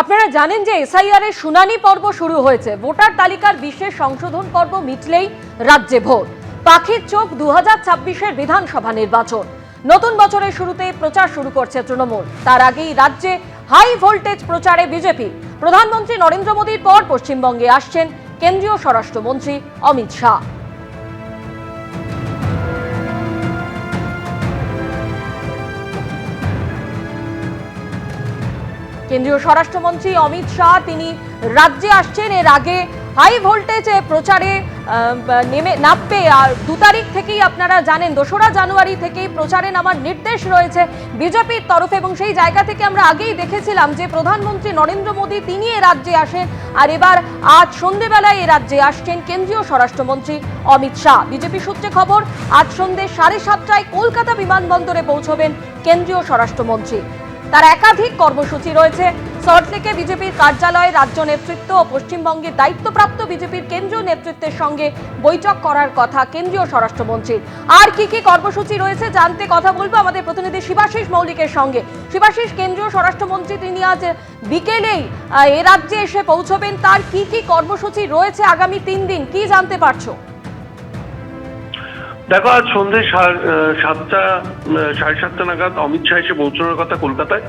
আপনারা জানেন যে এসআইআর এর শুনানি পর্ব শুরু হয়েছে। ভোটার তালিকার বিশেষ সংশোধন পর্ব মিটলেই রাজ্যে ভোট। পাখির চোখ দু হাজার ছাব্বিশের বিধানসভা নির্বাচন। নতুন বছরের শুরুতে প্রচার শুরু করছে তৃণমূল। তার আগেই রাজ্যে হাই ভোল্টেজ প্রচারে বিজেপি। প্রধানমন্ত্রী নরেন্দ্র মোদীর পর পশ্চিমবঙ্গে আসছেন কেন্দ্রীয় স্বরাষ্ট্রমন্ত্রী অমিত শাহ। কেন্দ্রীয় স্বরাষ্ট্রমন্ত্রী অমিত শাহ, তিনি রাজ্যে আসছেন। এর আগে হাই ভোল্টেজে প্রচারে নেমে নামবে আর দু তারিখ থেকেই আপনারা জানেন, দোসরা জানুয়ারি থেকেই প্রচারে নামার নির্দেশ রয়েছে বিজেপির তরফে। এবং সেই জায়গা থেকে আমরা আগেই দেখেছিলাম যে প্রধানমন্ত্রী নরেন্দ্র মোদী, তিনি এ রাজ্যে আসেন। আর এবার আজ সন্ধেবেলায় এ রাজ্যে আসছেন কেন্দ্রীয় স্বরাষ্ট্রমন্ত্রী অমিত শাহ। বিজেপি সূত্রে খবর, আজ সন্ধে সাড়ে সাতটায় কলকাতা বিমানবন্দরে পৌঁছবেন কেন্দ্রীয় স্বরাষ্ট্রমন্ত্রী। তার একাধিক কর্মসূচি রয়েছে। সল্টলেকে বিজেপির কার্যালয়ে রাজ্য নেতৃত্ব ও পশ্চিমবঙ্গের দায়িত্বপ্রাপ্ত বিজেপির কেন্দ্রীয় নেতৃত্বের সঙ্গে বৈঠক করার কথা কেন্দ্রীয় স্বরাষ্ট্রমন্ত্রীর। আর কি কি কর্মসূচি রয়েছে জানতে কথা বলব আমাদের প্রতিনিধি শিবাশিস মৌলিকের সঙ্গে। শিবাশিস, কেন্দ্রীয় স্বরাষ্ট্রমন্ত্রী তিনি আজ বিকেলেই এ রাজ্যে এসে পৌঁছবেন। তার কি কি কর্মসূচি রয়েছে আগামী তিন দিন, কি জানতে পারছ? দেখো, আজ সন্ধে সাতটা সাড়ে সাতটা নাগাদ অমিত শাহ এসে পৌঁছানোর কথা কলকাতায়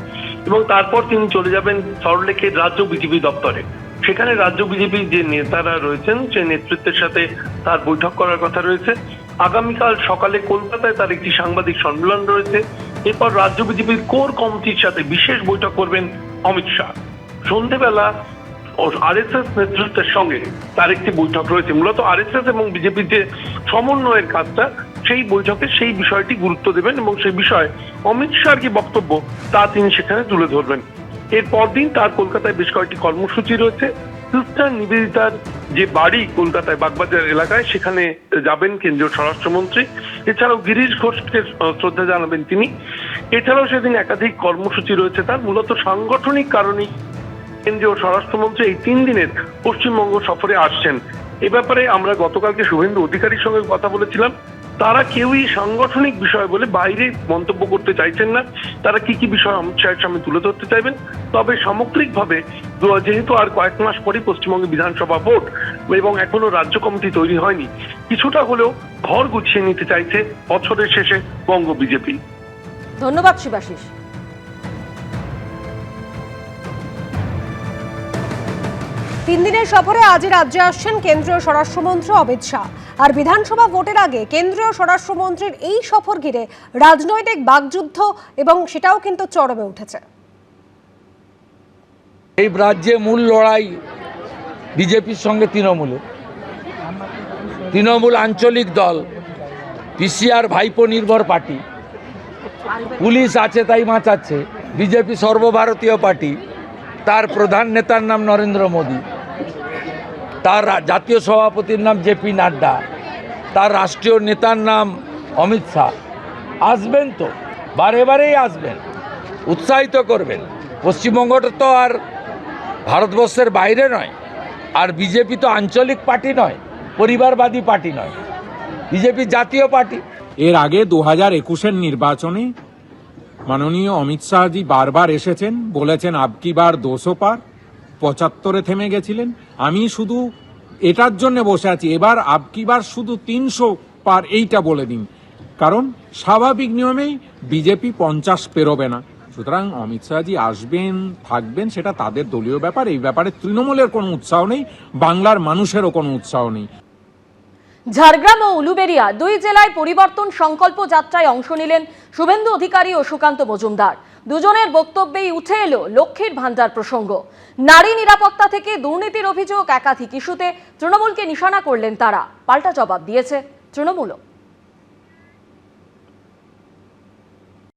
এবং তারপর তিনি চলে যাবেন সল্টলেকের রাজ্য বিজেপি দপ্তরে। সেখানে রাজ্য বিজেপির যে নেতারা রয়েছেন, সে নেতৃত্বের সাথে তার বৈঠক করার কথা রয়েছে। আগামীকাল সকালে কলকাতায় তার একটি সাংবাদিক সম্মেলন রয়েছে। এরপর রাজ্য বিজেপির কোর কমিটির সাথে বিশেষ বৈঠক করবেন অমিত শাহ। সন্ধেবেলা আরএসএস নেতৃত্বের সঙ্গে তার একটি বৈঠক রয়েছে। মূলত আরএসএস এবং বিজেপির যে সমন্বয়ের কাজটা, সেই বৈঠকে সেই বিষয়টি গুরুত্ব দেবেন এবং সেই বিষয়ে অমিত শাহর কি বক্তব্য, তা তিনি সেখানে তুলে ধরবেন। এর পরদিন তার কলকাতায় বেশ কয়েকটি কর্মসূচি রয়েছে। সিস্টার নিবেদিতার যে বাড়ি কলকাতায় বাগবাজার এলাকায়, সেখানে যাবেন কেন্দ্রীয় স্বরাষ্ট্রমন্ত্রী। এছাড়াও গিরিশ ঘোষকে শ্রদ্ধা জানাবেন তিনি। এছাড়াও সেদিন একাধিক কর্মসূচি রয়েছে তার। মূলত সাংগঠনিক কারণেই কেন্দ্রীয় স্বরাষ্ট্রমন্ত্রী এই তিন দিনের পশ্চিমবঙ্গ সফরে আসছেন। এ ব্যাপারে আমরা গতকালকে শুভেন্দু অধিকারীর সঙ্গে কথা বলেছিলাম। তারা কেউই সাংগঠনিক বিষয় বলে বাইরে মন্তব্য করতে চাইছেন না। তারা কি কি বিষয় অমিত শাহের সামনে তুলে ধরতে চাইবেন? তবে সামগ্রিকভাবে যেহেতু আর কয়েক মাস পরেই পশ্চিমবঙ্গে বিধানসভা ভোট এবং এখনও রাজ্য কমিটি তৈরি হয়নি, কিছুটা হলেও ঘর গুছিয়ে নিতে চাইছে বছরের শেষে বঙ্গ বিজেপি। ধন্যবাদ শিবাশিস। তিন দিনের সফরে আজ রাজ্যে আসছেন কেন্দ্রীয় স্বরাষ্ট্রমন্ত্রী অমিত শাহ। আর বিধানসভা ভোটের আগে কেন্দ্রীয় স্বরাষ্ট্রমন্ত্রীর এই সফর ঘিরে রাজনৈতিক বাকযুদ্ধ এবং সেটাও কিন্তু চরমে উঠেছে। এই রাজ্যে মূল লড়াই বিজেপির সঙ্গে তৃণমূলের। তৃণমূল আঞ্চলিক দল, পিসিআর ভাইপো নির্ভর পার্টি। পুলিশ আছে তাই বাঁচাচ্ছে। বিজেপি সর্বভারতীয় পার্টি। তার প্রধান নেতার নাম নরেন্দ্র মোদী। তার জাতীয় সভাপতির নাম জেপি নাড্ডা, তার রাষ্ট্রীয় নেতার নাম অমিত শাহ। আসবেন তো, বারে বারেই আসবেন, উৎসাহিত করবেন। পশ্চিমবঙ্গটা তো আর ভারতবর্ষের বাইরে নয়, আর বিজেপি তো আঞ্চলিক পার্টি নয়, পরিবারবাদী পার্টি নয়, বিজেপি জাতীয় পার্টি। এর আগে দু হাজার একুশের নির্বাচনে মাননীয় অমিত শাহজি বারবার এসেছেন, বলেছেন আবকি বার দোষো পার। পঁচাত্তরে থেমে গেছিলেন। আমি শুধু এটার জন্য বসে আছি। এবার আবকি বার শুধু তিনশো পার এইটা বলে দিন। কারণ স্বাভাবিক নিয়মেই বিজেপি পঞ্চাশ পেরোবে না। সুতরাং অমিত শাহজি আসবেন, থাকবেন, সেটা তাদের দলীয় ব্যাপার। এই ব্যাপারে তৃণমূলের কোনো উৎসাহ নেই, বাংলার মানুষেরও কোনো উৎসাহ নেই। ঝাড়গ্রাম ও উলুবেরিয়া দুই জেলায় পরিবর্তন সংকল্প যাত্রায় অংশ নিলেন শুভেন্দু অধিকারী ও সুকান্ত মজুমদার। দুজনের বক্তব্যেই উঠে এলো লক্ষ্মীর ভান্ডার প্রসঙ্গ। নারী নিরাপত্তা থেকে দুর্নীতির অভিযোগ একাধিক ইস্যুতে তৃণমূলকে নিশানা করলেন তারা। পাল্টা জবাব দিয়েছে তৃণমূলও।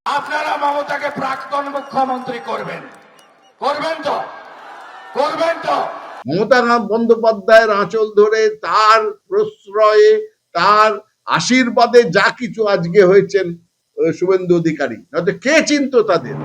আপনারা মমতাকে প্রাক্তন মুখ্যমন্ত্রী করবেন। করবেন তো? করবেন তো? মমতা বন্দ্যোপাধ্যায়ের আঁচল ধরে তার প্রশ্রয়ে তার আশীর্বাদে যা কিছু আজকে হয়েছেন শুভেন্দু অধিকারী। নয়তো কে চিনত তাদের?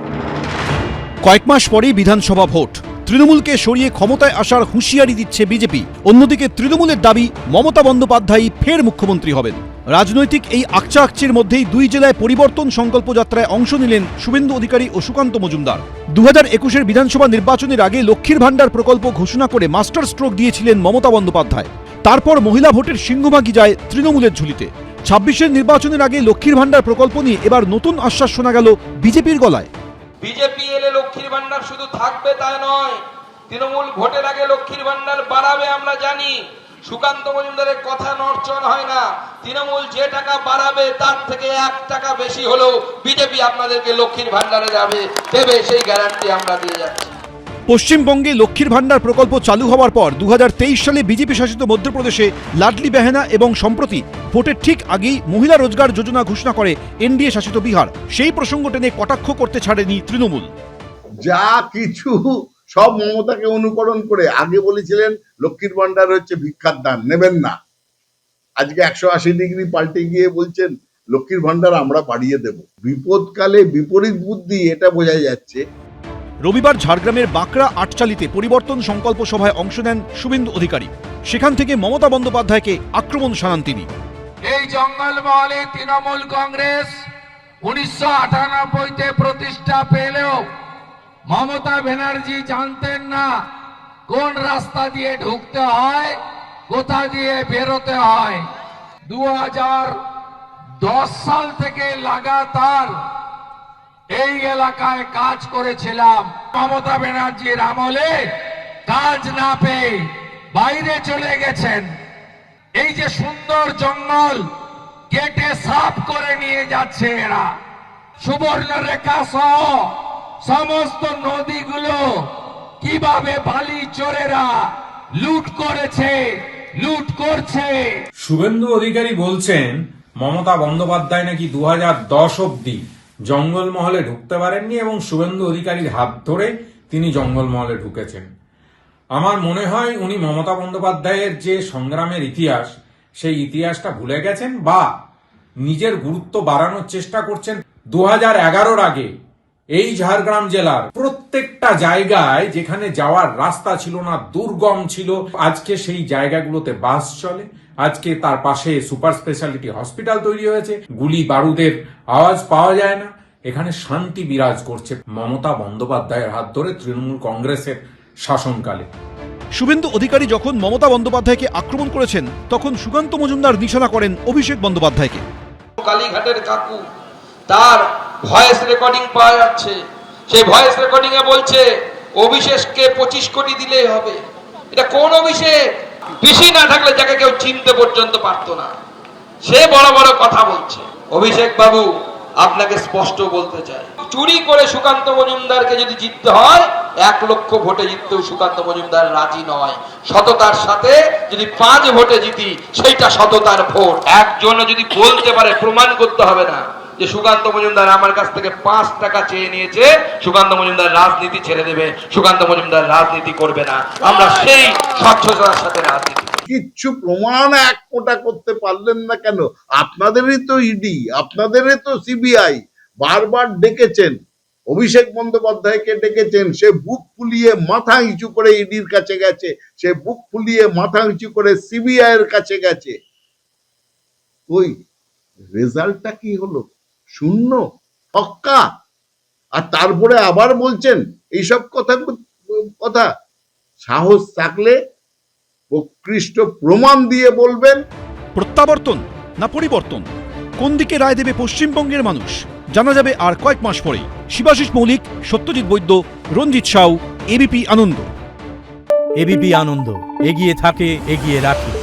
কয়েক মাস পরেই বিধানসভা ভোট। তৃণমূলকে সরিয়ে ক্ষমতায় আসার হুঁশিয়ারি দিচ্ছে বিজেপি। অন্যদিকে তৃণমূলের দাবি, মমতা বন্দ্যোপাধ্যায় ফের মুখ্যমন্ত্রী হবেন। রাজনৈতিক এই আকচা আকচির মধ্যেই দুই জেলায় পরিবর্তন সংকল্প যাত্রায় অংশ নিলেন শুভেন্দু অধিকারী ও সুকান্ত মজুমদার। দু হাজার একুশের বিধানসভা নির্বাচনের আগে লক্ষ্মীর ভাণ্ডার প্রকল্প ঘোষণা করে মাস্টার স্ট্রোক দিয়েছিলেন মমতা বন্দ্যোপাধ্যায়। তারপর মহিলা ভোটের সিংহভাগই যায় তৃণমূলের ঝুলিতে। ছাব্বিশের নির্বাচনের আগে লক্ষ্মীর ভাণ্ডার প্রকল্প নিয়ে এবার নতুন আশ্বাস শোনা গেল বিজেপির গলায়। বিজেপি এলে লক্ষ্মীর ভান্ডার শুধু থাকবে তা নয়, তৃণমূল ভোটের আগে লক্ষ্মীর ভান্ডার বাড়াবে আমরা জানি। সুকান্ত মজুমদারের কথা নড়চড় হয় না। তৃণমূল যে টাকা বাড়াবে তার থেকে এক টাকা বেশি হলেও বিজেপি আপনাদেরকে লক্ষ্মীর ভান্ডারে যাবে, দেবে সেই গ্যারান্টি আমরা দিয়ে যাচ্ছি। পশ্চিমবঙ্গে লক্ষ্মীর ভাণ্ডার প্রকল্প চালু হওয়ার পর দু সালে বিজেপি শাসিত মধ্যপ্রদেশে লাডলি বেহেনা এবং সম্প্রতি ভোটের ঠিক আগেই মহিলা রোজগার যোজনা ঘোষণা করে এনডিএ শাসিত বিহার। সেই প্রসঙ্গ টেনে কটাক্ষ করতে ছাড়েনি তৃণমূল। যা কিছু সব মমতাকে অনুকরণ করে আগে বলেছিলেন, লক্ষ্মীর ভান্ডার হচ্ছে ভিক্ষার দান, নেবেন না। আজকে একশো আশি ডিগ্রি পাল্টে গিয়ে বলছেন, লক্ষ্মীর ভান্ডার আমরা বাড়িয়ে দেব। বিপদকালে বিপরীত বুদ্ধি, এটা বোঝা যাচ্ছে। রবিবার ঝাড়গ্রামের বাঁকড়া আটচালিতে পরিবর্তন সংকল্প সভায় অংশ নেন শুভেন্দু অধিকারী। সেখান থেকে মমতা বন্দ্যোপাধ্যায়কে আক্রমণ শানান তিনি। এই জঙ্গলমহলে তৃণমূল কংগ্রেস উনিশশো আটানব্বইতে প্রতিষ্ঠা পেলেও মমতা ব্যানার্জি জানতেন না কোন রাস্তা দিয়ে ঢুকতে হয়, কোথা দিয়ে বেরোতে হয়। দু সাল থেকে লাগাতার এই এলাকায় কাজ করেছিলাম। মমতা ব্যানার্জির আমলে কাজ না পেয়ে বাইরে চলে গেছেন। এই যে সুন্দর জঙ্গল কেটে সাফ করে নিয়ে যাচ্ছে এরা। সুবর্ণরেখা সহ সমস্ত নদীগুলো কীভাবে বালি চোরেরা লুট করেছে, লুট করছে? শুভেন্দু অধিকারী বলছেন, মমতা বন্দ্যোপাধ্যায় নাকি দু হাজার দশ অব্দি জঙ্গলমহলে ঢুকতে পারেননি এবং শুভেন্দু অধিকারীর হাত ধরে তিনি জঙ্গলমহলে ঢুকেছেন। আমার মনে হয় উনি মমতা বন্দ্যোপাধ্যায়ের যে সংগ্রামের ইতিহাস, সেই ইতিহাসটা ভুলে গেছেন বা নিজের গুরুত্ব বাড়ানোর চেষ্টা করছেন। দু হাজার আগে এই ঝাড়গ্রাম জেলার প্রত্যেকটা জায়গায় যেখানে যাওয়ার রাস্তা ছিল না দুর্গম ছিল আজকে সেই জায়গাগুলোতে বাস চলে। আজকে তার পাশে সুপার স্পেশালিটি হসপিটাল তৈরি হয়েছে। গুলি বারুদের আওয়াজ পাওয়া যায় না। এখানে শান্তি বিরাজ করছে মমতা বন্দ্যোপাধ্যায়ের হাত ধরে তৃণমূল কংগ্রেসের শাসনকালে। শুভেন্দু অধিকারী যখন মমতা বন্দ্যোপাধ্যায়কে আক্রমণ করেছেন তখন সুকান্ত মজুমদার নিশানা করেন অভিষেক বন্দ্যোপাধ্যায়কে। কালীঘাটের কাকু তার ভয়েস রেকর্ডিং পাওয়া যাচ্ছে। সেই ভয়েস রেকর্ডিং এ বলছে, অভিষেককে পঁচিশ কোটি দিলেই হবে। এটা কোন অভিষেক? পিসি না থাকলে যাকে কেউ চিনতে পর্যন্ত পারতো না। সে বড় বড় কথা বলছে। অভিষেক বাবু, আপনাকে স্পষ্ট বলতে চাই। চুরি করে সুকান্ত মজুমদারকে যদি জিততে হয়, এক লক্ষ ভোটে জিততেও সুকান্ত মজুমদার রাজি নয়। সততার সাথে যদি পাঁচ ভোটে জিতি, সেইটা সততার ভোট। একজন যদি বলতে পারে, প্রমাণ করতে হবে না। যে সুকান্ত মজুমদার আমার কাছ থেকে পাঁচ টাকা চেয়ে নিয়েছে, সুকান্ত মজুমদার রাজনীতি ছেড়ে দেবে, সুকান্ত মজুমদার রাজনীতি করবে না। আমরা সেই স্বচ্ছতার সাথে রাজনীতি। কিচ্ছু প্রমাণ এক কোটা করতে পারলেন না কেন? আপনাদেরই তো ইডি আপনাদেরই তো সিবিআই বারবার ডেকেছেন। অভিষেক বন্দ্যোপাধ্যায়কে ডেকেছেন, সে বুক ফুলিয়ে মাথা উঁচু করে ইডির কাছে গেছে, সে বুক ফুলিয়ে মাথা উঁচু করে সিবিআই এর কাছে গেছে। ওই রেজাল্টটা কি হলো? শূন্য ফক্কা আর তারপরে আবার বলছেন এইসব কথা কথা। সাহস থাকলে প্রকৃষ্ট প্রমাণ দিয়ে বলবেন। প্রত্যাবর্তন না পরিবর্তন? কোন দিকে রায় দেবে পশ্চিমবঙ্গের মানুষ? জানা যাবে আর কয়েক মাস পরে। শিবাশিস মৌলিক সত্যজিৎ বৈদ্য রঞ্জিত সাউ এবিপি আনন্দ। এবিপি আনন্দ এগিয়ে থাকে এগিয়ে রাখে।